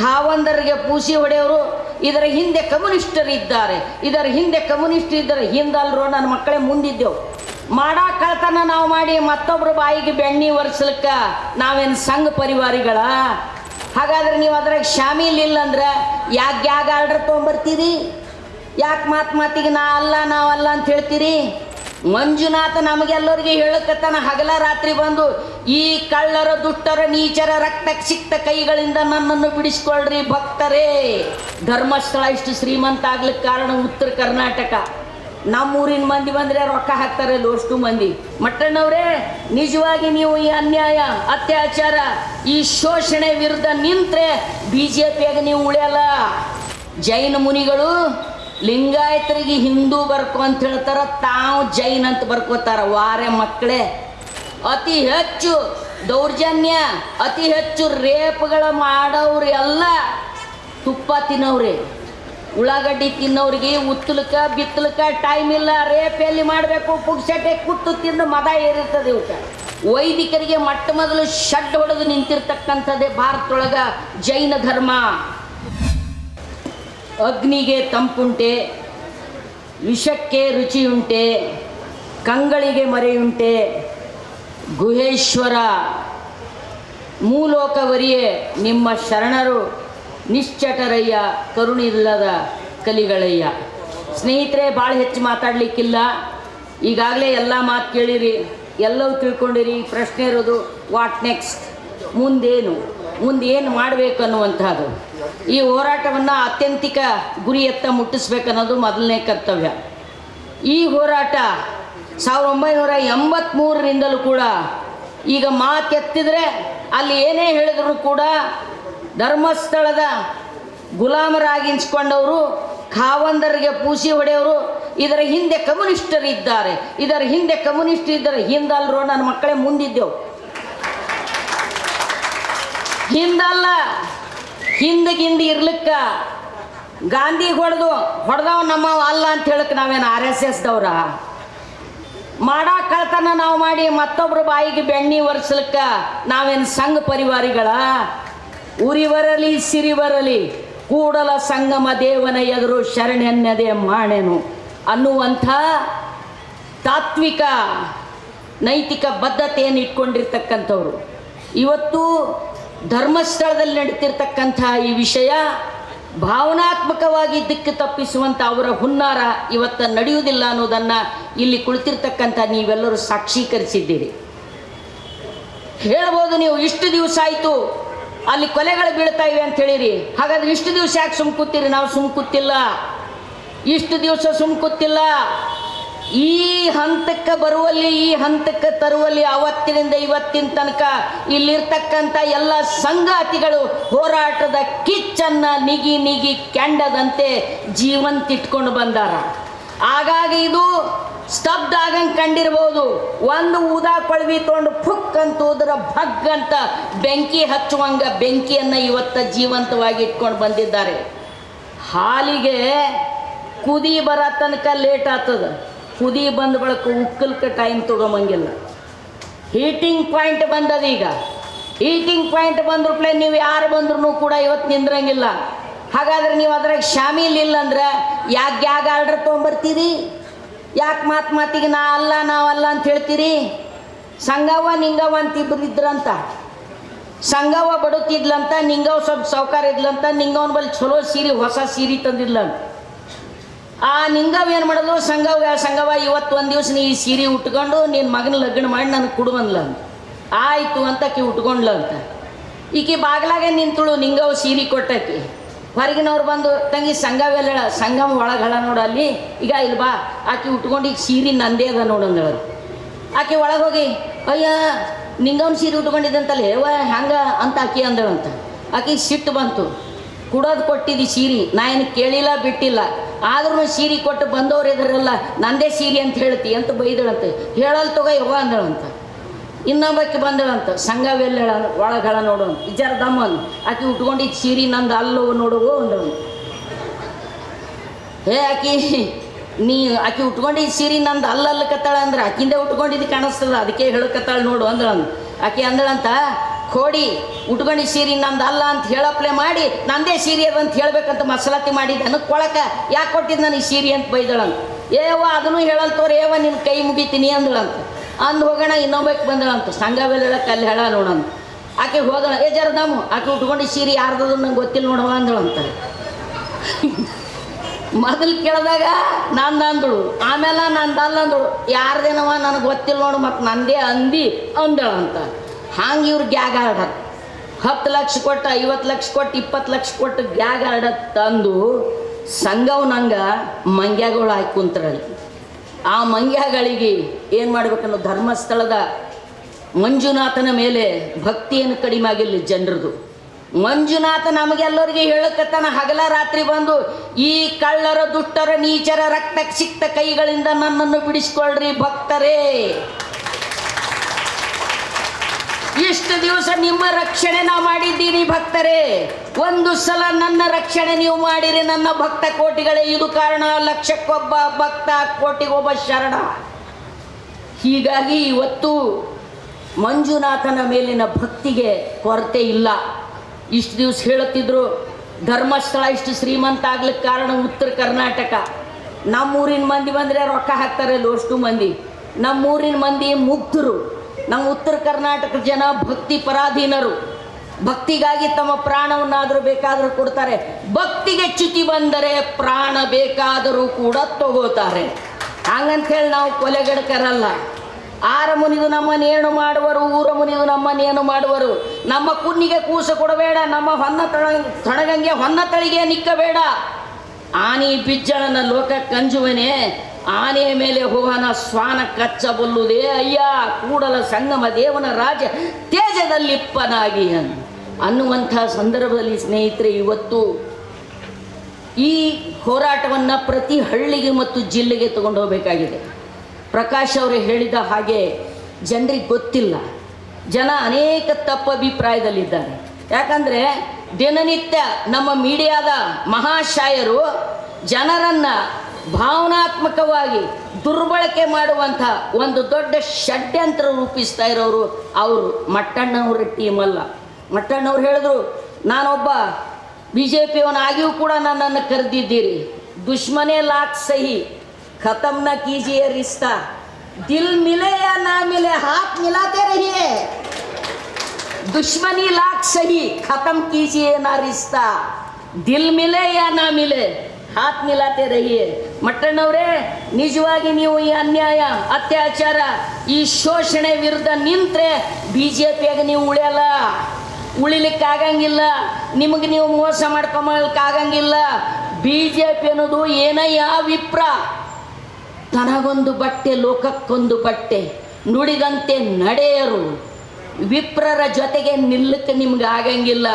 ಖಾವಂದರಿಗೆ ಪೂಸಿ ಹೊಡೆಯವರು ಇದರ ಹಿಂದೆ ಕಮ್ಯುನಿಸ್ಟರಿದ್ದಾರೆ ಇದರ ಹಿಂದೆ ಕಮ್ಯುನಿಸ್ಟ್ ಇದ್ದಾರೆ. ಹಿಂದಲ್ರೋ ನನ್ನ ಮಕ್ಕಳೇ ಮುಂದಿದ್ದೆವು. ಮಾಡೋ ಕಳ್ತನ ನಾವು ಮಾಡಿ ಮತ್ತೊಬ್ಬರ ಬಾಯಿಗೆ ಬೆಣ್ಣೆ ಒರೆಸ್ಲಿಕ್ಕ ನಾವೇನು ಸಂಘ ಪರಿವಾರಿಗಳ? ಹಾಗಾದ್ರೆ ನೀವು ಅದ್ರಾಗ ಶಾಮೀಲ್ ಇಲ್ಲ ಅಂದ್ರೆ ಯಾಕೆ ಯಾಕೆ ಆರ್ಡರ್ ತೊಗೊಂಬರ್ತೀರಿ? ಯಾಕೆ ಮಾತು ಮಾತಿಗೆ ನಾ ಅಲ್ಲ, ನಾವಲ್ಲ ಅಂತ ಹೇಳ್ತೀರಿ? ಮಂಜುನಾಥ ನಮಗೆಲ್ಲರಿಗೆ ಹೇಳಕತ್ತಾನ ಹಗಲ ರಾತ್ರಿ ಬಂದು, ಈ ಕಳ್ಳರ, ದುಷ್ಟರ, ನೀಚರ ರಕ್ತ ಸಿಕ್ತ ಕೈಗಳಿಂದ ನನ್ನನ್ನು ಬಿಡಿಸ್ಕೊಳ್ರಿ ಭಕ್ತರೇ. ಧರ್ಮಸ್ಥಳ ಇಷ್ಟು ಶ್ರೀಮಂತ ಆಗ್ಲಿಕ್ಕೆ ಕಾರಣ ಉತ್ತರ ಕರ್ನಾಟಕ. ನಮ್ಮೂರಿನ ಮಂದಿ ಬಂದರೆ ರೊಕ್ಕ ಹಾಕ್ತಾರೆ ಅಷ್ಟು ಮಂದಿ. ಮಟ್ಟಣ್ಣವ್ರೇ, ನಿಜವಾಗಿ ನೀವು ಈ ಅನ್ಯಾಯ, ಅತ್ಯಾಚಾರ, ಈ ಶೋಷಣೆ ವಿರುದ್ಧ ನಿಂತ್ರೆ ಬಿ ಜೆ ಪಿಯಾಗ ನೀವು ಉಳಿಯಲ್ಲ. ಜೈನ ಮುನಿಗಳು ಲಿಂಗಾಯತರಿಗೆ ಹಿಂದೂ ಬರ್ಕೊ ಅಂತ ಹೇಳ್ತಾರ, ತಾವು ಜೈನ್ ಅಂತ ಬರ್ಕೋತಾರ. ವಾರೆ ಮಕ್ಕಳೇ, ಅತಿ ಹೆಚ್ಚು ದೌರ್ಜನ್ಯ, ಅತಿ ಹೆಚ್ಚು ರೇಪ್ಗಳು ಮಾಡೋರು ಎಲ್ಲ ತುಪ್ಪ ತಿನ್ನೋವ್ರೆ. ಉಳ್ಳಾಗಡ್ಡಿ ತಿನ್ನೋರಿಗೆ ಉತ್ತಲಕ, ಬಿತ್ತಲಕ ಟೈಮ್ ಇಲ್ಲ. ರೇಪ್ ಎಲ್ಲಿ ಮಾಡಬೇಕು? ಪುಗ್ಸಟ್ಟೆ ಕುತ್ತು ತಿಂದು ಮದ ಏರಿರ್ತದೆ ಇವಕ್ಕೆ ವೈದಿಕರಿಗೆ ಮೊಟ್ಟ ಮೊದಲು ಶಡ್ ಹೊಡೆದು ನಿಂತಿರ್ತಕ್ಕಂಥದ್ದೇ ಭಾರತದೊಳಗ ಜೈನ ಧರ್ಮ. ಅಗ್ನಿಗೆ ತಂಪುಂಟೆ, ವಿಷಕ್ಕೆ ರುಚಿಯುಂಟೆ, ಕಂಗಳಿಗೆ ಮರೆಯುಂಟೆ. ಗುಹೇಶ್ವರ, ಮೂಲೋಕವರಿಯೇ, ನಿಮ್ಮ ಶರಣರು ನಿಶ್ಚಟರಯ್ಯ, ಕರುಣಿಲ್ಲದ ಕಲಿಗಳಯ್ಯ. ಸ್ನೇಹಿತರೆ, ಭಾಳ ಹೆಚ್ಚು ಮಾತಾಡಲಿಕ್ಕಿಲ್ಲ. ಈಗಾಗಲೇ ಎಲ್ಲ ಮಾತು ಕೇಳಿರಿ, ಎಲ್ಲವೂ ತಿಳ್ಕೊಂಡಿರಿ. ಪ್ರಶ್ನೆ ಇರೋದು ವಾಟ್ ನೆಕ್ಸ್ಟ್ ಮುಂದೇನು? ಮುಂದೆ ಏನು ಮಾಡಬೇಕು ಅನ್ನುವಂಥದ್ದು ಈ ಹೋರಾಟವನ್ನು ಅತ್ಯಂತಿಕ ಗುರಿಯತ್ತ ಮುಟ್ಟಿಸ್ಬೇಕನ್ನೋದು ಮೊದಲನೇ ಕರ್ತವ್ಯ. ಈ ಹೋರಾಟ ಸಾವಿರದ ಒಂಬೈನೂರ ಎಂಬತ್ತ್ಮೂರರಿಂದಲೂ ಕೂಡ ಈಗ ಮಾತೆತ್ತಿದ್ರೆ ಅಲ್ಲಿ ಏನೇ ಹೇಳಿದ್ರು ಕೂಡ ಧರ್ಮಸ್ಥಳದ ಗುಲಾಮರಾಗಿನ್ಸ್ಕೊಂಡವರು ಖಾವಂದರಿಗೆ ಪೂಸಿ ಹೊಡೆಯವರು, ಇದರ ಹಿಂದೆ ಕಮ್ಯುನಿಸ್ಟರಿದ್ದಾರೆ. ಇದರ ಹಿಂದೆ ಕಮ್ಯುನಿಸ್ಟ್ ಇದ್ದರೆ ಹಿಂದಲ್ರು ನನ್ನ ಮಕ್ಕಳೇ ಮುಂದಿದ್ದೆವು. ಹಿಂದಲ್ಲ. ಹಿಂದಗಿಂದ ಇರ್ಲಿಕ್ಕ. ಗಾಂಧಿ ಹೊಡೆದು, ಹೊಡೆದವ ನಮ್ಮವ ಅಲ್ಲ ಅಂತ ಹೇಳಕ್ಕೆ ನಾವೇನು ಆರ್ ಎಸ್ ಎಸ್ದವ್ರ? ಮಾಡಾ ಕಳ್ತನ ನಾವು ಮಾಡಿ ಮತ್ತೊಬ್ಬರ ಬಾಯಿಗೆ ಬೆಣ್ಣಿ ಒರೆಸ್ಲಿಕ್ಕ ನಾವೇನು ಸಂಘ ಪರಿವಾರಿಗಳ? ಉರಿ ಬರಲಿ, ಸಿರಿ ಬರಲಿ, ಕೂಡಲ ಸಂಗಮ ದೇವನ ಎದುರು ಶರಣೆನ್ನದೆ ಮಾಣೆನು. ಅನ್ನುವಂಥ ತಾತ್ವಿಕ, ನೈತಿಕ ಬದ್ಧತೆಯನ್ನು ಇಟ್ಕೊಂಡಿರ್ತಕ್ಕಂಥವ್ರು. ಇವತ್ತು ಧರ್ಮಸ್ಥಳದಲ್ಲಿ ನಡೀತಿರ್ತಕ್ಕಂತಹ ಈ ವಿಷಯ ಭಾವನಾತ್ಮಕವಾಗಿ ದಿಕ್ಕು ತಪ್ಪಿಸುವಂಥ ಅವರ ಹುನ್ನಾರ ಇವತ್ತು ನಡೆಯುವುದಿಲ್ಲ ಅನ್ನೋದನ್ನು ಇಲ್ಲಿ ಕುಳಿತಿರ್ತಕ್ಕಂಥ ನೀವೆಲ್ಲರೂ ಸಾಕ್ಷೀಕರಿಸಿದ್ದೀರಿ. ಹೇಳ್ಬೋದು ನೀವು, ಇಷ್ಟು ದಿವಸ ಆಯಿತು, ಅಲ್ಲಿ ಕೊಲೆಗಳು ಬೀಳ್ತಾ ಇವೆ ಅಂತ ಹೇಳಿರಿ. ಹಾಗಾದ್ರೆ ಇಷ್ಟು ದಿವಸ ಯಾಕೆ ಸುಮ್ಕುತ್ತೀರಿ ನಾವು ಸುಮ್ಕುತ್ತಿಲ್ಲ ಇಷ್ಟು ದಿವಸ ಸುಮ್ಕುತ್ತಿಲ್ಲ ಈ ಹಂತಕ್ಕೆ ಬರುವಲ್ಲಿ, ಈ ಹಂತಕ್ಕೆ ತರುವಲ್ಲಿ ಅವತ್ತಿನಿಂದ ಇವತ್ತಿನ ತನಕ ಇಲ್ಲಿರ್ತಕ್ಕಂಥ ಎಲ್ಲ ಸಂಗಾತಿಗಳು ಹೋರಾಟದ ಕಿಚ್ಚನ್ನು ನಿಗಿ ನಿಗಿ ಕೆಂಡದಂತೆ ಜೀವಂತ ಇಟ್ಕೊಂಡು ಬಂದಾರ. ಹಾಗಾಗಿ ಇದು ಸ್ತಬ್ಧ ಆಗಂಗೆ ಕಂಡಿರ್ಬೋದು. ಒಂದು ಊದಾ ಕೊಳವಿ ತೊಗೊಂಡು ಫುಕ್ ಅಂತ ಭಗ್ ಅಂತ ಬೆಂಕಿ ಹಚ್ಚುವಂಗ ಬೆಂಕಿಯನ್ನು ಇವತ್ತ ಜೀವಂತವಾಗಿ ಇಟ್ಕೊಂಡು ಬಂದಿದ್ದಾರೆ. ಹಾಲಿಗೆ ಕುದಿ ಬರೋ ತನಕ ಲೇಟ್ ಆಗ್ತದ. ಕುದಿ ಬಂದ ಬಳಕ ಉಕ್ಕಲ್ಕ ಟೈಮ್ ತೊಗೊಂಬಂಗಿಲ್ಲ. ಹೀಟಿಂಗ್ ಪಾಯಿಂಟ್ ಬಂದದ ಈಗ. ಹೀಟಿಂಗ್ ಪಾಯಿಂಟ್ ಬಂದ್ರಪ್ಲೆ ನೀವು ಯಾರು ಬಂದ್ರೂ ಕೂಡ ಇವತ್ತು ನಿಂದ್ರಂಗಿಲ್ಲ. ಹಾಗಾದ್ರೆ ನೀವು ಅದ್ರಾಗ ಶಾಮೀಲ್ ಇಲ್ಲ ಅಂದ್ರೆ ಯಾಕೆ ಯಾಕೆ ಆರ್ಡರ್ ತೊಗೊಂಬರ್ತೀರಿ? ಯಾಕೆ ಮಾತು ಮಾತಿಗೆ ನಾ ಅಲ್ಲ ನಾವಲ್ಲ ಅಂತ ಹೇಳ್ತೀರಿ? ಸಂಗವ್ವ, ನಿಂಗವ್ವ ಅಂತ ಇಬ್ಬರು ಇದ್ರಂತ. ಸಂಗವ್ವ ಬಡುತ್ತಿದ್ಲಂತ ನಿಂಗವ್ ಸ್ವಲ್ಪ ಸಾವುಕಾರ ಇದ್ಲಂತ ನಿಂಗವನ ಬಳಿ ಚಲೋ ಸೀರೆ, ಹೊಸ ಸೀರೆ ತಂದಿದ್ಲಂತ. ಆ ನಿಂಗವ್ ಏನು ಮಾಡೋದು ಸಂಘವ ಸಂಘವ ಇವತ್ತು ಒಂದು ದಿವಸ ನೀ ಈ ಸೀರೆ ಉಟ್ಕೊಂಡು ನಿನ್ನ ಮಗನ ಲಗ್ನ ಮಾಡಿ ನನಗೆ ಕೊಡುವನ್ಲ ಅಂತ. ಆಯಿತು ಅಂತ ಆಕಿ ಉಟ್ಕೊಂಡ್ಲ ಅಂತ. ಈಕೆ ಬಾಗ್ಲಾಗೆ ನಿಂತಳು, ನಿಂಗವ್ ಸೀರೆ ಕೊಟ್ಟಾಕಿ. ಹೊರಗಿನವ್ರು ಬಂದು, ತಂಗಿ ಸಂಘವೆಲ್ಲ ಸಂಗಮ ಒಳಗಳ ನೋಡು ಅಲ್ಲಿ. ಈಗ ಇಲ್ಲ ಬಾ. ಆಕೆ ಉಟ್ಕೊಂಡು ಈಗ ಸೀರೆ ನಂದೇ ಅದ ನೋಡು ಅಂದಳು ಆಕೆ ಒಳಗೆ ಹೋಗಿ, ಅಯ್ಯ, ನಿಂಗವ್ನ ಸೀರೆ ಉಟ್ಕೊಂಡಿದ್ದಂತಲ್ಲ ಹೇವ ಹ್ಯಾಂಗ ಅಂತ ಆಕಿ ಅಂದಳಂತ ಆಕೆ ಸಿಟ್ಟು ಬಂತು. ಕುಡೋದು ಕೊಟ್ಟಿದ್ದಿ ಸೀರೆ. ನಾ ಏನು ಕೇಳಿಲ್ಲ ಬಿಟ್ಟಿಲ್ಲ. ಆದ್ರೂ ಸೀರೆ ಕೊಟ್ಟು ಬಂದವ್ರು ಇದ್ರಲ್ಲ, ನಂದೇ ಸೀರೆ ಅಂತ ಹೇಳ್ತಿ, ಅಂತ ಬೈದಳಂತೆ. ಹೇಳಲ್ ತಗೋ, ಯವ್ವ ಅಂದಳಂತ. ಇನ್ನೊಬ್ಬಕ್ಕೆ ಬಂದಳಂತ. ಸಂಘವೆಲ್ಲ ಒಳಗಳ ನೋಡು ಅಂತ. ದಮ್ಮ ದಮ್ಮನ್ ಆಕೆ ಉಟ್ಕೊಂಡಿದ್ದು ಸೀರೆ ನಂದು ಅಲ್ಲೋ ನೋಡುವ ಅಂದಳಂತ. ಹೇ ಆಕಿ, ನೀ ಆಕಿ ಉಟ್ಕೊಂಡಿದ್ದು ಸೀರೆ ನಂದು ಅಲ್ಲಲ್ಲಕತ್ತಾಳ ಅಂದ್ರೆ, ಆಕಿಂದೆ ಉಟ್ಕೊಂಡಿದ್ದು ಕಾಣಿಸ್ತದ. ಅದಕ್ಕೆ ಹೇಳಕತ್ತಾಳ ನೋಡು ಅಂದಳಂತ. ಆಕೆ ಅಂದಳಂತ ಕೋಡಿ ಉಟ್ಗಣಿ ಸೀರೆ ನಂದು ಅಲ್ಲ ಅಂತ ಹೇಳಪ್ಲೆ ಮಾಡಿ ನಂದೇ ಸೀರೆ ಅಂತ ಹೇಳ್ಬೇಕಂತ ಮಸಲಾತಿ ಮಾಡಿದ್ದೆ ನನಗೆ ಕೊಳಕ ಯಾಕೆ ಕೊಟ್ಟಿದ್ದು ನನಗೆ ಸೀರೆ ಅಂತ ಬೈದಳಂತ. ಏವ ಅದನ್ನು ಹೇಳಲ್ತವ್ರ ಏವ ನಿನ್ನ ಕೈ ಮುಗಿತೀನಿ ಅಂದಳಂತ. ಅಂದ್ ಹೋಗೋಣ ಇನ್ನೊಬ್ಬಕ್ಕೆ ಬಂದಳಂತ. ಸಂಘ ಬೆಳೆಳಕ್ಕೆ ಅಲ್ಲಿ ಹೇಳ ನೋಡಂತ. ಆಕೆ ಹೋಗೋಣ ಏ ಜರ ದಮ್ಮು ಆಕೆ ಉಟ್ಕೊಂಡು ಸೀರೆ ಯಾರ್ದು ನಂಗೆ ಗೊತ್ತಿಲ್ಲ ನೋಡವ ಅಂದಳಂತ. ಮೊದಲು ಕೇಳಿದಾಗ ನಂದು ಅಂದಳು, ಆಮೇಲೆ ನಂದು ಅಲ್ಲ ಅಂದಳು ಯಾರ್ದೇನವ ನನಗೆ ಗೊತ್ತಿಲ್ಲ ನೋಡು ಮತ್ತು ನಂದೇ ಅಂದಿ ಅಂದಳಂತ. ಹಂಗೆ ಇವ್ರು ಗ್ಯಾಗ್ ಆಡ ಹತ್ತು ಲಕ್ಷ ಕೊಟ್ಟು, ಐವತ್ತು ಲಕ್ಷ ಕೊಟ್ಟು, ಇಪ್ಪತ್ತು ಲಕ್ಷ ಕೊಟ್ಟು ಗ್ಯಾಗ್ ತಂದು ಸಂಘವು ನಂಗೆ ಮಂಗ್ಯಾಗಳು ಹಾಕಿ ಆ ಮಂಗ್ಯಗಳಿಗೆ ಏನು ಮಾಡ್ಬೇಕನ್ನೋ ಧರ್ಮಸ್ಥಳದ ಮಂಜುನಾಥನ ಮೇಲೆ ಭಕ್ತಿಯನ್ನು ಕಡಿಮೆ ಆಗಿಲ್ಲ ಜನರದು. ಮಂಜುನಾಥ ನಮಗೆಲ್ಲರಿಗೆ ಹೇಳಕತ್ತಾನ, ಹಗಲ ರಾತ್ರಿ ಬಂದು ಈ ಕಳ್ಳರ, ದುಷ್ಟರ, ನೀಚರ ರಕ್ತ ಸಿಕ್ತ ಕೈಗಳಿಂದ ನನ್ನನ್ನು ಬಿಡಿಸ್ಕೊಳ್ರಿ ಭಕ್ತರೇ. ಇಷ್ಟು ದಿವಸ ನಿಮ್ಮ ರಕ್ಷಣೆ ನಾ ಮಾಡಿದ್ದೀನಿ ಭಕ್ತರೇ? ಒಂದು ಸಲ ನನ್ನ ರಕ್ಷಣೆ ನೀವು ಮಾಡಿರಿ, ನನ್ನ ಭಕ್ತ ಕೋಟಿಗಳೇ. ಇದು ಕಾರಣ ಲಕ್ಷಕ್ಕೊಬ್ಬ ಭಕ್ತ ಕೋಟಿಗೊಬ್ಬ ಶರಣ. ಹೀಗಾಗಿ ಇವತ್ತು ಮಂಜುನಾಥನ ಮೇಲಿನ ಭಕ್ತಿಗೆ ಕೊರತೆ ಇಲ್ಲ. ಇಷ್ಟು ದಿವಸ ಹೇಳುತ್ತಿದ್ರು, ಧರ್ಮಸ್ಥಳ ಇಷ್ಟು ಶ್ರೀಮಂತ ಆಗ್ಲಿಕ್ಕೆ ಕಾರಣ ಉತ್ತರ ಕರ್ನಾಟಕ. ನಮ್ಮೂರಿನ ಮಂದಿ ಬಂದರೆ ರೊಕ್ಕ ಹಾಕ್ತಾರೆ ಅಷ್ಟು ಮಂದಿ. ನಮ್ಮೂರಿನ ಮಂದಿ ಮುಗ್ಧರು. ನಮ್ಮ ಉತ್ತರ ಕರ್ನಾಟಕ ಜನ ಭಕ್ತಿ ಪರಾಧೀನರು. ಭಕ್ತಿಗಾಗಿ ತಮ್ಮ ಪ್ರಾಣವನ್ನಾದರೂ ಬೇಕಾದರೂ ಕೊಡ್ತಾರೆ. ಭಕ್ತಿಗೆ ಚ್ಯುತಿ ಬಂದರೆ ಪ್ರಾಣ ಬೇಕಾದರೂ ಕೂಡ ತಗೋತಾರೆ. ಹೇಳಿ ನಾವು ಕೊಲೆಗಡಕರಲ್ಲ. ಆರ ಮುನಿದು ನಮ್ಮನ್ನೇನು ಮಾಡುವರು, ಊರ ಮುನಿದು ನಮ್ಮನ್ನೇನು ಮಾಡುವರು? ನಮ್ಮ ಕುನ್ನಿಗೆ ಕೂಸ ಕೊಡಬೇಡ, ನಮ್ಮ ಹೊನ್ನ ತಳ ತಣಗಂಗೆ ಹೊನ್ನ ತಳಿಗೆ ನಿಕ್ಕಬೇಡ. ಆನಿ ಬಿಜ್ಜಳನ ಲೋಕ ಕಂಜುವನೆ ಆನೆಯ ಮೇಲೆ ಹೋಗನ ಸ್ವಾನ ಕಚ್ಚಬಲ್ಲುದೇ ಅಯ್ಯ, ಕೂಡಲ ಸಂಗಮ ದೇವನ ರಾಜ ತೇಜದಲ್ಲಿಪ್ಪನಾಗಿ ಅನ್. ಅನ್ನುವಂಥ ಸಂದರ್ಭದಲ್ಲಿ ಸ್ನೇಹಿತರೆ, ಇವತ್ತು ಈ ಹೋರಾಟವನ್ನು ಪ್ರತಿ ಹಳ್ಳಿಗೆ ಮತ್ತು ಜಿಲ್ಲೆಗೆ ತಗೊಂಡು ಹೋಗಬೇಕಾಗಿದೆ. ಪ್ರಕಾಶ್ ಅವರು ಹೇಳಿದ ಹಾಗೆ ಜನರಿಗೆ ಗೊತ್ತಿಲ್ಲ. ಜನ ಅನೇಕ ತಪ್ಪು ಅಭಿಪ್ರಾಯದಲ್ಲಿದ್ದಾರೆ. ಯಾಕಂದರೆ ದಿನನಿತ್ಯ ನಮ್ಮ ಮೀಡಿಯಾದ ಮಹಾಶಾಯರು ಜನರನ್ನು ಭಾವನಾತ್ಮಕವಾಗಿ ದುರ್ಬಳಕೆ ಮಾಡುವಂಥ ಒಂದು ದೊಡ್ಡ ಷಡ್ಯಂತ್ರ ರೂಪಿಸ್ತಾ ಇರೋರು ಅವರು ಮಟ್ಟಣ್ಣವರ ಟೀಮ್ ಅಲ್ಲ ಮಟ್ಟಣ್ಣವ್ರು ಹೇಳಿದ್ರು ನಾನೊಬ್ಬ ಬಿ ಜೆ ಪಿಯವನಾಗಿಯೂ ಕೂಡ ನನ್ನನ್ನು ಕರೆದಿದ್ದೀರಿ ದುಶ್ಮನೇ ಲಾಕ್ ಸಹಿ खत्म न कीजिए रिश्ता दिल मिले या ना मिले हाथ मिलाते रहिए दुश्मनी लाख सही खत्म कीजिए ना रिश्ता ದಿಲ್ ಮಿಲೆ ಯಾ ನಾ ಮಿಲೆ ಹಾತ್ ಮಿಲಾತೆ ರಹಿಯೇ. ಮಟ್ಟಣ್ಣವರೇ, ನಿಜವಾಗಿ ನೀವು ಈ ಅನ್ಯಾಯ, ಅತ್ಯಾಚಾರ, ಈ ಶೋಷಣೆ ವಿರುದ್ಧ ನಿಂತ್ರೆ ಬಿ ಜೆ ಪಿಯಾಗ ನೀವು ಉಳಿಯಲ್ಲ. ಉಳಿಲಿಕ್ಕಾಗಂಗಿಲ್ಲ. ನಿಮಗೆ ನೀವು ಮೋಸ ಮಾಡ್ಕೊಂಬಲಿಕ್ಕಾಗಂಗಿಲ್ಲ ಬಿ ಜೆ ಪಿ ಅನ್ನೋದು ಏನಯ್ಯ ವಿಪ್ರ. ತನಗೊಂದು ಬಟ್ಟೆ, ಲೋಕಕ್ಕೊಂದು ಬಟ್ಟೆ, ನುಡಿದಂತೆ ನಡೆಯರು. ವಿಪ್ರರ ಜೊತೆಗೆ ನಿಲ್ಲಕ್ಕೆ ನಿಮ್ಗೆ ಆಗಂಗಿಲ್ಲ.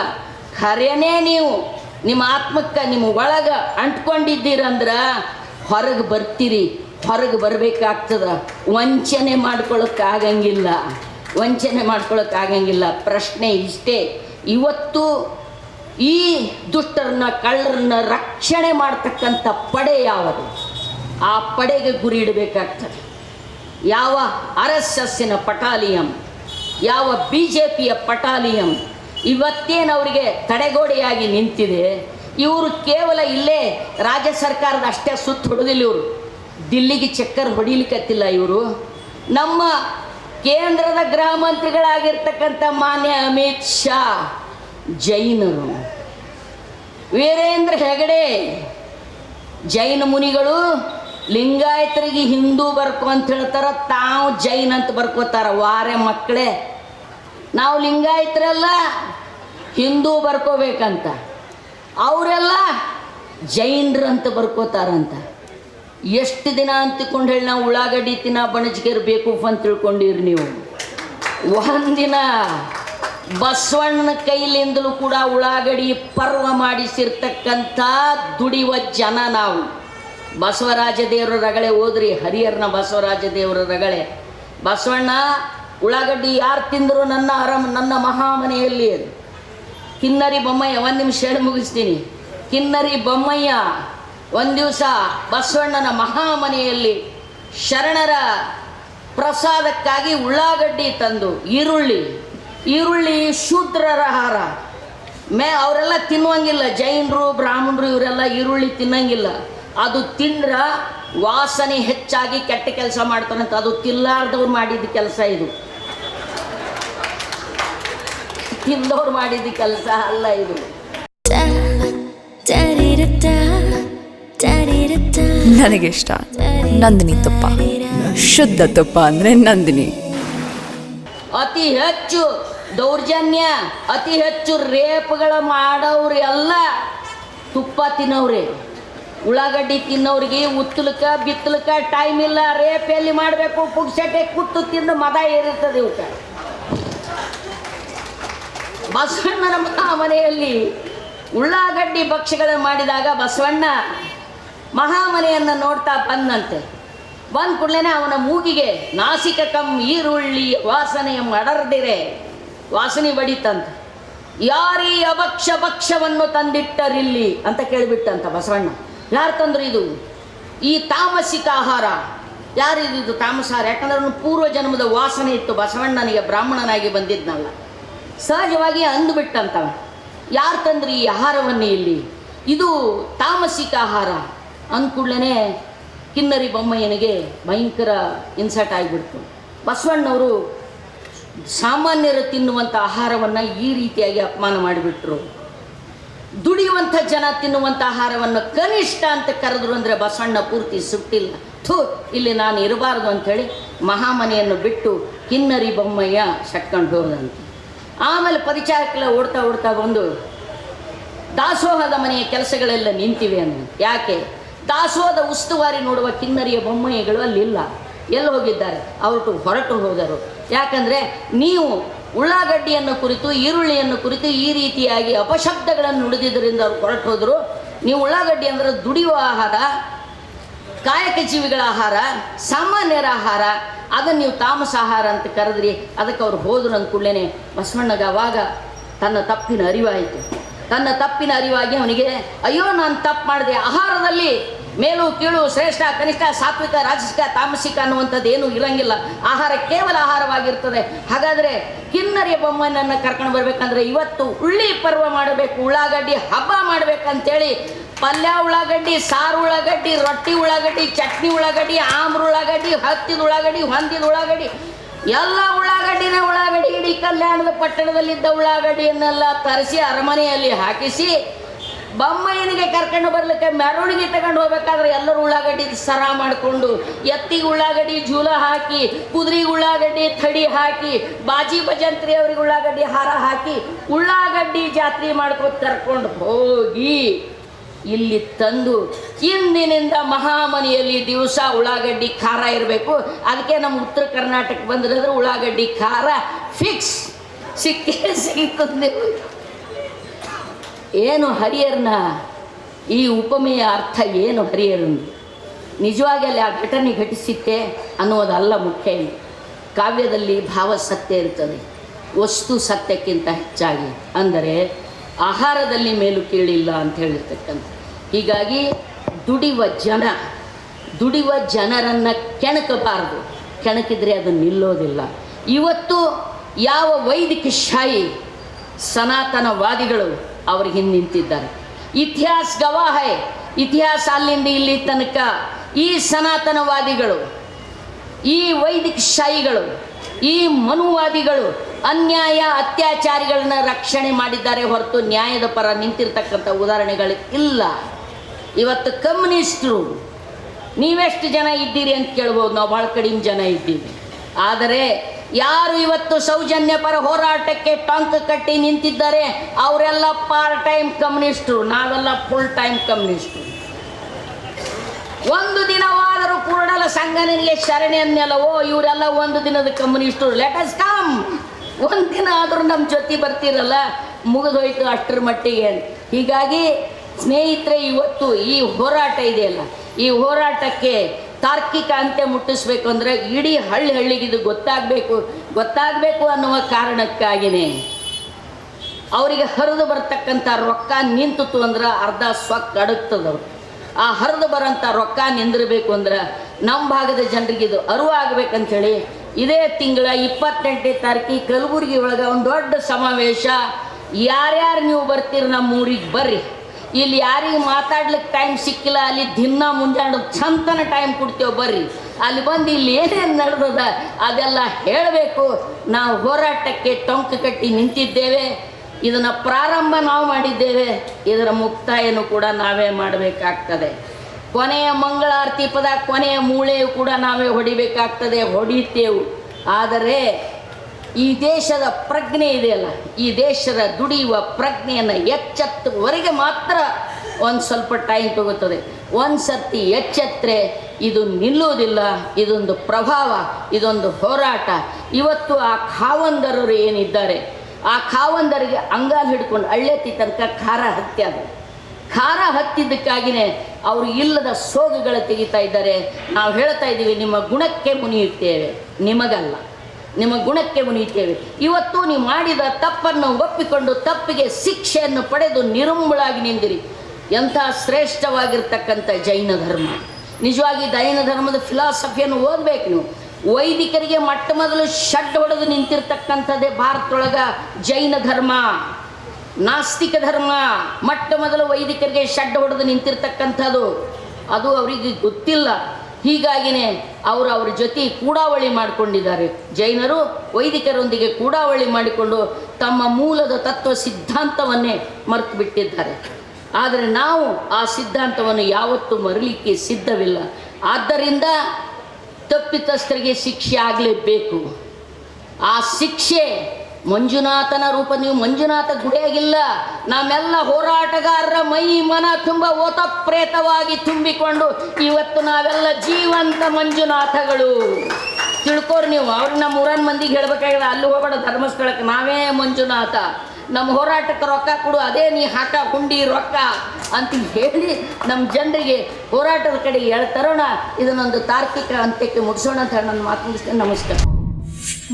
ಖರೇನೇ ನೀವು. ನಿಮ್ಮ ಆತ್ಮಕ್ಕೆ ನಿಮ್ಮ ಒಳಗೆ ಅಂಟ್ಕೊಂಡಿದ್ದೀರಂದ್ರೆ ಹೊರಗೆ ಬರ್ತೀರಿ, ಹೊರಗೆ ಬರಬೇಕಾಗ್ತದೆ. ವಂಚನೆ ಮಾಡ್ಕೊಳಕ್ಕೆ ಆಗಂಗಿಲ್ಲ ವಂಚನೆ ಮಾಡ್ಕೊಳಕ್ಕೆ ಆಗಂಗಿಲ್ಲ ಪ್ರಶ್ನೆ ಇಷ್ಟೇ. ಇವತ್ತು ಈ ದುಷ್ಟರನ್ನ, ಕಳ್ಳರನ್ನ ರಕ್ಷಣೆ ಮಾಡ್ತಕ್ಕಂಥ ಪಡೆ ಯಾವುದು? ಆ ಪಡೆಗೆ ಗುರಿ ಇಡಬೇಕಾಗ್ತದೆ. ಯಾವ ಆರ್ ಎಸ್ ಎಸ್ಸಿನ ಪಟಾಲಿಯಂ, ಯಾವ ಬಿ ಜೆ ಪಿಯ ಪಟಾಲಿಯಂ ಇವತ್ತೇನು ಅವರಿಗೆ ತಡೆಗೋಡೆಯಾಗಿ ನಿಂತಿದೆ, ಇವರು ಕೇವಲ ಇಲ್ಲೇ ರಾಜ್ಯ ಸರ್ಕಾರದ ಅಷ್ಟೇ ಸುತ್ತ ಹೊಡೆದಿಲ್ಲ ಇವರು. ದಿಲ್ಲಿಗೆ ಚಕ್ಕರ್ ಹೊಡಿಲಿಕ್ಕತ್ತಿಲ್ಲ ಇವರು. ನಮ್ಮ ಕೇಂದ್ರದ ಗೃಹ ಮಂತ್ರಿಗಳಾಗಿರ್ತಕ್ಕಂಥ ಮಾನ್ಯ ಅಮಿತ್ ಶಾ, ಜೈನರು. ವೀರೇಂದ್ರ ಹೆಗಡೆ, ಜೈನ ಮುನಿಗಳು, ಲಿಂಗಾಯತರಿಗೆ ಹಿಂದೂ ಬರ್ಕೊ ಅಂತ ಹೇಳ್ತಾರ, ತಾವು ಜೈನ್ ಅಂತ ಬರ್ಕೋತಾರ. ವಾರೆ ಮಕ್ಕಳೇ ನಾವು ಲಿಂಗಾಯತರೆಲ್ಲ, ಹಿಂದೂ ಬರ್ಕೋಬೇಕಂತ. ಅವರೆಲ್ಲ ಜೈನ್ರು ಅಂತ ಬರ್ಕೋತಾರಂತ. ಎಷ್ಟು ದಿನ ಅಂತಿಕೊಂಡು ಹೇಳಿ ನಾವು ಉಳ್ಳಾಗಡ್ಡಿ ತಿನ್ನ ಬಣಜ್ಗೇರ್ ಬೇಕು ಅಂತ ತಿಳ್ಕೊಂಡಿರಿ ನೀವು. ಒಂದಿನ ಬಸವಣ್ಣ ಕೈಲಿಂದಲೂ ಕೂಡ ಉಳ್ಳಾಗಡಿ ಪರ್ವ ಮಾಡಿಸಿರ್ತಕ್ಕಂಥ ದುಡಿಯುವ ಜನ ನಾವು. ಬಸವರಾಜ ದೇವರ ರಗಳೆ ಹೋದ್ರಿ, ಹರಿಹರನ ಬಸವರಾಜ ದೇವರ ರಗಳೆ. ಬಸವಣ್ಣ ಉಳ್ಳಾಗಡ್ಡಿ ಯಾರು ತಿಂದರೂ ನನ್ನ ಅರಮ ನನ್ನ ಮಹಾಮನೆಯಲ್ಲಿ? ಕಿನ್ನರಿ ಬೊಮ್ಮಯ್ಯ, ಒಂದು ನಿಮಿಷ ಹೇಳಿ ಮುಗಿಸ್ತೀನಿ. ಕಿನ್ನರಿ ಬೊಮ್ಮಯ್ಯ, ಒಂದು ದಿವಸ ಬಸವಣ್ಣನ ಮಹಾಮನೆಯಲ್ಲಿ ಶರಣರ ಪ್ರಸಾದಕ್ಕಾಗಿ ಉಳ್ಳಾಗಡ್ಡಿ ತಂದು, ಈರುಳ್ಳಿ ಈರುಳ್ಳಿ ಶೂದ್ರರ ಹಾರ ಮೇ, ಅವರೆಲ್ಲ ತಿನ್ನುವಂಗಿಲ್ಲ. ಜೈನರು, ಬ್ರಾಹ್ಮಣರು ಇವರೆಲ್ಲ ಈರುಳ್ಳಿ ತಿನ್ನಂಗಿಲ್ಲ. ಅದು ತಿಂದ್ರ ವಾಸನೆ ಹೆಚ್ಚಾಗಿ ಕೆಟ್ಟ ಕೆಲಸ ಮಾಡ್ತಾರಂತ. ಅದು ತಿಲ್ಲಾರ್ದವ್ರು ಮಾಡಿದ ಕೆಲಸ ಇದು. ತಿಂದವ್ರು ಮಾಡಿದ ಕೆಲಸ ಅಲ್ಲ ಇದು. ನನಗೆ ಇಷ್ಟ ನಂದಿನಿ ತುಪ್ಪ. ಶುದ್ಧ ತುಪ್ಪ ಅಂದರೆ ನಂದಿನಿ. ಅತಿ ಹೆಚ್ಚು ದೌರ್ಜನ್ಯ ಅತಿ ಹೆಚ್ಚು ರೇಪ್ಗಳ ಮಾಡೋರು ಎಲ್ಲ ತುಪ್ಪ ತಿನ್ನೋವ್ರೆ. ಉಳ್ಳಾಗಡ್ಡಿ ತಿನ್ನೋರಿಗೆ ಉತ್ತಲಕ ಬಿತ್ತಲಕ ಟೈಮ್ ಇಲ್ಲ. ರೇಪ್ ಎಲ್ಲಿ ಮಾಡಬೇಕು ಪುಗ್ಸಟ್ಟೆ ಕುತ್ತು ತಿಂದು ಮದ ಏರಿರ್ತದೆ ಇವಕ್ಕೆ. ಬಸವಣ್ಣನ ಮಹಾಮನೆಯಲ್ಲಿ ಉಳ್ಳಾಗಡ್ಡಿ ಭಕ್ಷ್ಯಗಳನ್ನು ಮಾಡಿದಾಗ ಬಸವಣ್ಣ ಮಹಾಮನೆಯನ್ನು ನೋಡ್ತಾ ಬಂದಂತೆ. ಬಂದ ಕೂಡಲೇ ಅವನ ಮೂಗಿಗೆ ನಾಸಿಕ ಕಮ್ ಈರುಳ್ಳಿ ವಾಸನೆಯ ಮಡರ್ದಿರೆ. ವಾಸನೆ ಬಡಿತಂತೆ. ಯಾರೀ ಅಭಕ್ಷ ಭಕ್ಷ್ಯವನ್ನು ತಂದಿಟ್ಟರಿಲ್ಲಿ ಅಂತ ಕೇಳಿಬಿಟ್ಟಂತ ಬಸವಣ್ಣ. ಯಾರು ತಂದ್ರು ಇದು? ಈ ತಾಮಸಿಕ ಆಹಾರ. ಯಾರಿದು ಇದು ತಾಮಸಾರ? ಯಾಕಂದ್ರೆ ಅವನು ಪೂರ್ವ ಜನ್ಮದ ವಾಸನೆ ಇತ್ತು. ಬಸವಣ್ಣನಿಗೆ ಬ್ರಾಹ್ಮಣನಾಗಿ ಬಂದಿದ್ನಲ್ಲ. ಸಹಜವಾಗಿ ಅಂದುಬಿಟ್ಟಂತ ಯಾರು ತಂದ್ರಿ ಈ ಆಹಾರವನ್ನು ಇಲ್ಲಿ? ಇದು ತಾಮಸಿಕ ಆಹಾರ. ಅಂದ್ಕೂಡ್ಲೇ ಕಿನ್ನರಿ ಬೊಮ್ಮಯ್ಯನಿಗೆ ಭಯಂಕರ ಇನ್ಸರ್ಟ್ ಆಗಿಬಿಡ್ತು. ಬಸವಣ್ಣವರು ಸಾಮಾನ್ಯರು ತಿನ್ನುವಂಥ ಆಹಾರವನ್ನು ಈ ರೀತಿಯಾಗಿ ಅಪಮಾನ ಮಾಡಿಬಿಟ್ರು. ದುಡಿಯುವಂಥ ಜನ ತಿನ್ನುವಂಥ ಆಹಾರವನ್ನು ಕನಿಷ್ಠ ಅಂತ ಕರೆದ್ರು ಅಂದರೆ ಬಸವಣ್ಣ ಪೂರ್ತಿ ಸುಟ್ಟಿಲ್ಲ. ಥೂ, ಇಲ್ಲಿ ನಾನು ಇರಬಾರ್ದು ಅಂಥೇಳಿ ಮಹಾಮನೆಯನ್ನು ಬಿಟ್ಟು ಕಿನ್ನರಿ ಬೊಮ್ಮಯ್ಯ ಸಟ್ಕೊಂಡು ಹೋದಂತೆ ಆಮೇಲೆ ಪರಿಚಾರಕ್ಕೆಲ್ಲ ಓಡ್ತಾ ಓಡ್ತಾ ಬಂದು ದಾಸೋಹದ ಮನೆಯ ಕೆಲಸಗಳೆಲ್ಲ ನಿಂತಿವೆ ಅನ್ನೋ ಯಾಕೆ? ದಾಸೋಹದ ಉಸ್ತುವಾರಿ ನೋಡುವ ಕಿನ್ನರಿಯ ಬೊಮ್ಮಯ್ಯಗಳು ಅಲ್ಲಿಲ್ಲ ಎಲ್ಲಿ ಹೋಗಿದ್ದಾರೆ? ಅವರು ಹೊರಟು ಹೋದರು. ಯಾಕಂದರೆ ನೀವು ಉಳ್ಳಾಗಡ್ಡಿಯನ್ನು ಕುರಿತು, ಈರುಳ್ಳಿಯನ್ನು ಕುರಿತು ಈ ರೀತಿಯಾಗಿ ಅಪಶಬ್ದಗಳನ್ನು ನುಡಿದಿದ್ದರಿಂದ ಅವ್ರು ಹೊರಟು ಹೋದರು. ನೀವು ಉಳ್ಳಾಗಡ್ಡಿ ಅಂದರೆ ದುಡಿಯುವ ಆಹಾರ ಕಾಯಕ ಜೀವಿಗಳ ಆಹಾರ, ಸಾಮಾನ್ಯರ ಆಹಾರ, ಅದನ್ನು ನೀವು ತಾಮಸ ಆಹಾರ ಅಂತ ಕರೆದ್ರಿ, ಅದಕ್ಕೆ ಅವ್ರು ಹೋದ್ರು ಅಂದ್ಕೂಡ್ಲೇ ಕೂಡಲೇ ಬಸವಣ್ಣಗ ಅವಾಗ ತನ್ನ ತಪ್ಪಿನ ಅರಿವಾಯಿತು. ತನ್ನ ತಪ್ಪಿನ ಅರಿವಾಗಿ ಅವನಿಗೆ, ಅಯ್ಯೋ, ನಾನು ತಪ್ಪು ಮಾಡಿದೆ. ಆಹಾರದಲ್ಲಿ ಮೇಲು ಕೀಳು ಶ್ರೇಷ್ಠ, ಕನಿಷ್ಠ, ಸಾತ್ವಿಕ, ರಾಜಸಿಕ, ತಾಮಸಿಕ ಅನ್ನುವಂಥದ್ದು ಏನೂ ಇರಂಗಿಲ್ಲ. ಆಹಾರ ಕೇವಲ ಆಹಾರವಾಗಿರ್ತದೆ. ಹಾಗಾದರೆ ಕಿನ್ನರಿಯ ಬೊಮ್ಮನನ್ನು ಕರ್ಕೊಂಡು ಬರ್ಬೇಕಂದ್ರೆ ಇವತ್ತು ಉಳ್ಳಿ ಪರ್ವ ಮಾಡಬೇಕು, ಉಳ್ಳಾಗಡ್ಡಿ ಹಬ್ಬ ಮಾಡ್ಬೇಕಂತೇಳಿ ಪಲ್ಯ ಉಳ್ಳಾಗಡ್ಡಿ, ಸಾರು ಉಳ್ಳಾಗಡ್ಡಿ, ರೊಟ್ಟಿ ಉಳ್ಳಾಗಡ್ಡಿ, ಚಟ್ನಿ ಉಳ್ಳಾಗಡ್ಡಿ, ಆಮ್ರ ಉಳ್ಳಾಗಡ್ಡಿ, ಹತ್ತಿದ ಉಳ್ಳಾಗಡ್ಡಿ, ಹೊಂದಿದ ಉಳ್ಳಾಗಡ್ಡಿ, ಎಲ್ಲ ಉಳ್ಳಾಗಡ್ಡಿನ ಉಳ್ಳಾಗಡ್ಡಿ ಇಡೀ ಕಲ್ಯಾಣದ ಪಟ್ಟಣದಲ್ಲಿದ್ದ ಉಳ್ಳಾಗಡ್ಡಿಯನ್ನೆಲ್ಲ ತರಿಸಿ ಅರಮನೆಯಲ್ಲಿ ಹಾಕಿಸಿ ಬೊಮ್ಮಯ್ಯನಿಗೆ ಕರ್ಕೊಂಡು ಬರ್ಲಿಕ್ಕೆ ಮೆರವಣಿಗೆ ತಗೊಂಡು ಹೋಗ್ಬೇಕಾದ್ರೆ ಎಲ್ಲರೂ ಉಳ್ಳಾಗಡ್ಡಿ ಸರ ಮಾಡಿಕೊಂಡು, ಎತ್ತಿಗೆ ಉಳ್ಳಾಗಡ್ಡಿ ಜೂಲ ಹಾಕಿ ಕುದುರೆಗೆ ಉಳ್ಳಾಗಡ್ಡಿ ಥಡಿ ಹಾಕಿ, ಬಾಜಿ ಭಜಂತ್ರಿ ಅವ್ರಿಗೆ ಉಳ್ಳಾಗಡ್ಡಿ ಹಾರ ಹಾಕಿ, ಉಳ್ಳಾಗಡ್ಡಿ ಜಾತ್ರೆ ಮಾಡ್ಕೊಂಡು ಕರ್ಕೊಂಡು ಹೋಗಿ. ಇಲ್ಲಿ ತಂದು ಇಂದಿನಿಂದ ಮಹಾಮನಿಯಲ್ಲಿ ದಿವಸ ಉಳ್ಳಾಗಡ್ಡಿ ಖಾರ ಇರಬೇಕು. ಅದಕ್ಕೆ ನಮ್ಮ ಉತ್ತರ ಕರ್ನಾಟಕ ಬಂದಿರೋದ್ರೆ ಉಳ್ಳಾಗಡ್ಡಿ ಖಾರ ಫಿಕ್ಸ್ ಸಿಕ್ಕೇ ಸಿಗುತ್ತದೆ ಏನು ಹರಿಯರ್ನ? ಈ ಉಪಮೆಯ ಅರ್ಥ ಏನು ಹರಿಯರನ್ನು ನಿಜವಾಗಿ ಅಲ್ಲಿ ಆ ಘಟನೆ ಘಟಿಸಿತ್ತೆ ಅನ್ನೋದಲ್ಲ ಮುಖ್ಯ. ಕಾವ್ಯದಲ್ಲಿ ಭಾವ ಸತ್ಯ ಇರ್ತದೆ. ವಸ್ತು ಸತ್ಯಕ್ಕಿಂತ ಹೆಚ್ಚಾಗಿ. ಅಂದರೆ ಆಹಾರದಲ್ಲಿ ಮೇಲು ಕೀಳಿಲ್ಲ ಅಂತ ಹೇಳಿರ್ತಕ್ಕಂಥ ಹೀಗಾಗಿ ದುಡಿವ ಜನ, ದುಡಿಯುವ ಜನರನ್ನು ಕೆಣಕಬಾರದು. ಕೆಣಕಿದ್ರೆ ಅದು ನಿಲ್ಲೋದಿಲ್ಲ. ಇವತ್ತು ಯಾವ ವೈದಿಕ ಶಾಹಿ ಸನಾತನವಾದಿಗಳು ಅವ್ರ ಹಿಂದೆ ನಿಂತಿದ್ದಾರೆ. ಇತಿಹಾಸ ಗವಾಹ. ಇತಿಹಾಸ ಅಲ್ಲಿಂದ ಇಲ್ಲಿ ತನಕ ಈ ಸನಾತನವಾದಿಗಳು, ಈ ವೈದಿಕ ಶಾಹಿಗಳು ಈ ಮನುವಾದಿಗಳು ಅನ್ಯಾಯ, ಅತ್ಯಾಚಾರಿಗಳನ್ನ ರಕ್ಷಣೆ ಮಾಡಿದ್ದಾರೆ ಹೊರತು ನ್ಯಾಯದ ಪರ ನಿಂತಿರ್ತಕ್ಕಂಥ ಉದಾಹರಣೆಗಳು ಇಲ್ಲ ಇವತ್ತು ಕಮ್ಯುನಿಸ್ಟರು, ನೀವೆಷ್ಟು ಜನ ಇದ್ದೀರಿ ಅಂತ ಕೇಳ್ಬೋದು, ನಾವು ಭಾಳ ಕಡಿಮೆ ಜನ ಇದ್ದೀವಿ. ಆದರೆ ಯಾರು ಇವತ್ತು ಸೌಜನ್ಯ ಪರ ಹೋರಾಟಕ್ಕೆ ಟಂಕ್ ಕಟ್ಟಿ ನಿಂತಿದ್ದಾರೆ, ಅವರೆಲ್ಲ ಪಾರ್ಟ್ ಟೈಮ್ ಕಮ್ಯುನಿಸ್ಟರು, ನಾವೆಲ್ಲ ಫುಲ್ ಟೈಮ್ ಕಮ್ಯುನಿಸ್ಟರು. ಒಂದು ದಿನವಾದರೂ ಸಂಘ ನಿನಗೆ ಶರಣೆಯನ್ನೆಲ್ಲವೋ, ಇವರೆಲ್ಲ ಒಂದು ದಿನದ ಲೆಟ್ ಅಸ್ ಕಮ್ ಒಂದು ದಿನ ಆದರೂ ನಮ್ಮ ಜೊತೆ ಬರ್ತಿರಲ್ಲ, ಮುಗಿದೋಯ್ತು ಅಷ್ಟರ ಮಟ್ಟಿಗೆ ಹೀಗಾಗಿ ಸ್ನೇಹಿತರೆ, ಇವತ್ತು ಈ ಹೋರಾಟ ಇದೆಯಲ್ಲ, ಈ ಹೋರಾಟಕ್ಕೆ ತಾರ್ಕಿಕ ಅಂತ್ಯ ಮುಟ್ಟಿಸ್ಬೇಕು ಅಂದರೆ ಇಡೀ ಹಳ್ಳಿ ಹಳ್ಳಿಗೆ ಇದು ಗೊತ್ತಾಗಬೇಕು. ಗೊತ್ತಾಗಬೇಕು ಅನ್ನುವ ಕಾರಣಕ್ಕಾಗಿಯೇ ಅವರಿಗೆ ಹರಿದು ಬರ್ತಕ್ಕಂಥ ರೊಕ್ಕ ನಿಂತಿತು ಅಂದ್ರೆ ಅರ್ಧ ಸೊಕ್ಕ ಅಡಗ್ತದವ್ರು. ಆ ಹರಿದು ಬರೋಂಥ ರೊಕ್ಕ ನಿಂದಿರಬೇಕು ಅಂದ್ರೆ ನಮ್ಮ ಭಾಗದ ಜನರಿಗೆ ಇದು ಅರಿವು ಆಗ್ಬೇಕಂಥೇಳಿ ಇದೇ ತಿಂಗಳ ಇಪ್ಪತ್ತೆಂಟನೇ ತಾರೀಕಿಗೆ ಕಲಬುರಗಿ ಒಳಗೆ ಒಂದು ದೊಡ್ಡ ಸಮಾವೇಶ. ಯಾರ್ಯಾರು ನೀವು ಬರ್ತೀರಿ ನಮ್ಮ ಊರಿಗೆ ಬರ್ರಿ. ಇಲ್ಲಿ ಯಾರಿಗೆ ಮಾತಾಡ್ಲಿಕ್ಕೆ ಟೈಮ್ ಸಿಕ್ಕಿಲ್ಲ. ಅಲ್ಲಿ ದಿನ ಮುಂಜಾನೆ ಚಂತನ ಟೈಮ್ ಕೊಡ್ತೇವೆ ಬರ್ರಿ. ಅಲ್ಲಿ ಬಂದು ಇಲ್ಲಿ ಏನೇನು ನಡೆದದ ಅದೆಲ್ಲ ಹೇಳಬೇಕು. ನಾವು ಹೋರಾಟಕ್ಕೆ ಟೊಂಕ ಕಟ್ಟಿ ನಿಂತಿದ್ದೇವೆ. ಇದನ್ನು ಪ್ರಾರಂಭ ನಾವು ಮಾಡಿದ್ದೇವೆ. ಇದರ ಮುಕ್ತಾಯನೂ ಕೂಡ ನಾವೇ ಮಾಡಬೇಕಾಗ್ತದೆ. ಕೊನೆಯ ಮಂಗಳಾರತಿ ಪದ, ಕೊನೆಯ ಮೂಳೆಯು ಕೂಡ ನಾವೇ ಹೊಡಿಬೇಕಾಗ್ತದೆ, ಹೊಡಿತೇವು. ಆದರೆ ಈ ದೇಶದ ಪ್ರಜ್ಞೆ ಇದೆಯಲ್ಲ ಈ ದೇಶದ ದುಡಿಯುವ ಪ್ರಜ್ಞೆಯನ್ನು ಎಚ್ಚೆತ್ತುವವರೆಗೆ ಮಾತ್ರ ಒಂದು ಸ್ವಲ್ಪ ಟೈಮ್ ತಗೋತದೆ. ಒಂದು ಸರ್ತಿ ಎಚ್ಚೆತ್ತರೆ, ಇದು ನಿಲ್ಲುವುದಿಲ್ಲ, ಇದೊಂದು ಪ್ರಭಾವ, ಇದೊಂದು ಹೋರಾಟ. ಇವತ್ತು ಆ ಖಾವಂದರರು ಏನಿದ್ದಾರೆ? ಆ ಕಾವಂದರಿಗೆ ಅಂಗಾಲು ಹಿಡ್ಕೊಂಡು ಅಳ್ಳೆತ್ತಿ ತನಕ ಖಾರ ಹತ್ತಿ ಅದು. ಖಾರ ಹತ್ತಿದ್ದಕ್ಕಾಗಿಯೇ ಅವರು ಇಲ್ಲದ ಸೋಗುಗಳು ತೆಗಿತಾ ಇದ್ದಾರೆ. ನಾವು ಹೇಳ್ತಾ ಇದ್ದೀವಿ, ನಿಮ್ಮ ಗುಣಕ್ಕೆ ಮುನಿಯುತ್ತೇವೆ. ನಿಮಗಲ್ಲ. ನಿಮ್ಮ ಗುಣಕ್ಕೆ ಮುನಿಯುತ್ತೇವೆ. ಇವತ್ತು ನೀವು ಮಾಡಿದ ತಪ್ಪನ್ನು ಒಪ್ಪಿಕೊಂಡು ತಪ್ಪಿಗೆ ಶಿಕ್ಷೆಯನ್ನು ಪಡೆದು ನಿರುಂಬುಳಾಗಿ ನಿಂದಿರಿ. ಎಂಥ ಶ್ರೇಷ್ಠವಾಗಿರ್ತಕ್ಕಂಥ ಜೈನ ಧರ್ಮ. ನಿಜವಾಗಿ ಜೈನ ಧರ್ಮದ ಫಿಲಾಸಫಿಯನ್ನು ಓದಬೇಕು ನೀವು. ವೈದಿಕರಿಗೆ ಮೊಟ್ಟ ಮೊದಲು ಷಡ್ ಹೊಡೆದು ನಿಂತಿರ್ತಕ್ಕಂಥದ್ದೇ ಭಾರತದೊಳಗ ಜೈನ ಧರ್ಮ, ನಾಸ್ತಿಕ ಧರ್ಮ. ಮೊಟ್ಟ ಮೊದಲು ವೈದಿಕರಿಗೆ ಷಡ್ ಹೊಡೆದು ನಿಂತಿರ್ತಕ್ಕಂಥದ್ದು, ಅದು ಅವರಿಗೆ ಗೊತ್ತಿಲ್ಲ. ಹೀಗಾಗಿನೇ ಅವರು ಅವ್ರ ಜೊತೆ ಕೂಡಾವಳಿ ಮಾಡಿಕೊಂಡಿದ್ದಾರೆ. ಜೈನರು ವೈದಿಕರೊಂದಿಗೆ ಕೂಡಾವಳಿ ಮಾಡಿಕೊಂಡು ತಮ್ಮ ಮೂಲದ ತತ್ವ ಸಿದ್ಧಾಂತವನ್ನೇ ಮರೆತು ಬಿಟ್ಟಿದ್ದಾರೆ ಆದರೆ ನಾವು ಆ ಸಿದ್ಧಾಂತವನ್ನು ಯಾವತ್ತೂ ಮರಲಿಕ್ಕೆ ಸಿದ್ಧವಿಲ್ಲ. ಆದ್ದರಿಂದ ತಪ್ಪಿತಸ್ಥರಿಗೆ ಶಿಕ್ಷೆ ಆಗಲೇಬೇಕು. ಆ ಶಿಕ್ಷೆ ಮಂಜುನಾಥನ ರೂಪ, ನೀವು ಮಂಜುನಾಥ ಗುಡಿಯಾಗಿಲ್ಲ ನಮ್ಮೆಲ್ಲ ಹೋರಾಟಗಾರರ ಮೈ ಮನ ತುಂಬ ಓತಪ್ರೇತವಾಗಿ ತುಂಬಿಕೊಂಡು ಇವತ್ತು ನಾವೆಲ್ಲ ಜೀವಂತ ಮಂಜುನಾಥಗಳು. ತಿಳ್ಕೊರು ನೀವು ಅವ್ರು ನಮ್ಮ ಊರನ್ ಮಂದಿಗೆ ಹೇಳ್ಬೇಕಾಗಿಲ್ಲ, ಅಲ್ಲಿ ಹೋಗೋಣ ಧರ್ಮಸ್ಥಳಕ್ಕೆ. ನಾವೇ ಮಂಜುನಾಥ. ನಮ್ಮ ಹೋರಾಟಕ್ಕೆ ರೊಕ್ಕ ಕೊಡು, ಅದೇ ನೀ ಹಾಕ, ಹುಂಡಿ, ರೊಕ್ಕ ಅಂತ ಹೇಳಿ ನಮ್ಮ ಜನರಿಗೆ ಹೋರಾಟದ ಕಡೆ ಹೇಳ್ತಾರೋಣ. ಇದನ್ನೊಂದು ತಾರ್ಕಿಕ ಅಂತ್ಯಕ್ಕೆ ಮುಗಿಸೋಣ ಅಂತ ನನ್ನ ಮಾತು ಮುಗಿಸ್ತೇನೆ. ನಮಸ್ಕಾರ.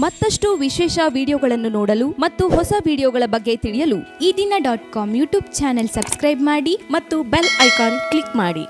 ಮತ್ತಷ್ಟು ವಿಶೇಷ ವಿಡಿಯೋಗಳನ್ನು ನೋಡಲು ಮತ್ತು ಹೊಸ ವಿಡಿಯೋಗಳ ಬಗ್ಗೆ ತಿಳಿಯಲು ಈ ದಿನ dot com YouTube channel subscribe ಮಾಡಿ ಮತ್ತು ಬೆಲ್ ಐಕಾನ್ ಕ್ಲಿಕ್ ಮಾಡಿ.